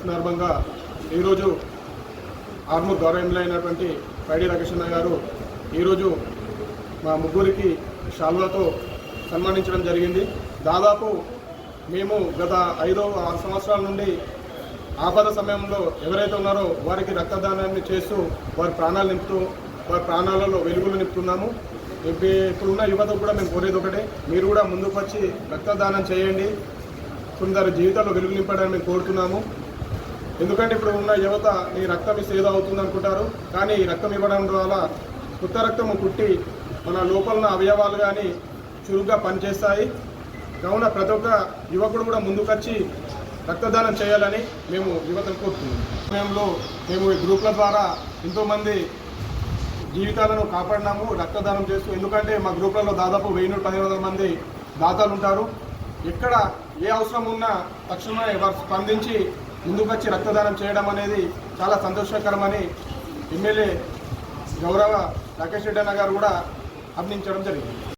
సందర్భంగా ఈరోజు ఆర్మూర్ అయినటువంటి పైడి రకృష్ణ గారు ఈరోజు మా ముగ్గురికి షాల్వాతో సన్మానించడం జరిగింది. దాదాపు మేము గత ఐదో ఆరు సంవత్సరాల నుండి ఆపద సమయంలో ఎవరైతే ఉన్నారో వారికి రక్తదానాన్ని చేస్తూ వారి ప్రాణాలు నింపుతూ వారి ప్రాణాలలో వెలుగులు నింపుతున్నాము. ఇప్పుడున్న యువత కూడా మేము కోరేది ఒకటే మీరు కూడా ముందుకు వచ్చి రక్తదానం చేయండి. కొందరు జీవితాల్లో వెలుగు నింపడానికి మేము కోరుతున్నాము. ఎందుకంటే ఇప్పుడు ఉన్న యువత ఈ రక్తం ఇస్తే ఏదో అవుతుంది అనుకుంటారు కానీ ఈ రక్తం ఇవ్వడం వల్ల కొత్త రక్తము పుట్టి మన లోపల అవయవాలు కానీ చురుగ్గా పనిచేస్తాయి. కావున ప్రతి ఒక్క యువకుడు కూడా ముందుకొచ్చి రక్తదానం చేయాలని మేము యువతను కోరుతున్నాం సమయంలో మేము ఈ గ్రూప్ల ద్వారా ఎంతోమంది జీవితాలను కాపాడినాము రక్తదానం చేస్తూ. ఎందుకంటే మా గ్రూప్లలో దాదాపు వెయ్యి నుండి పదిహేను వందల మంది దాతలు ఉంటారు. ఎక్కడ ఏ అవసరం ఉన్నా తక్షణమే వారు స్పందించి ముందుకొచ్చి రక్తదానం చేయడం అనేది చాలా సంతోషకరమని ఎమ్మెల్యే గౌరవ రాకేష్ రెడ్డి అన్న గారు కూడా అభినందించడం జరిగింది.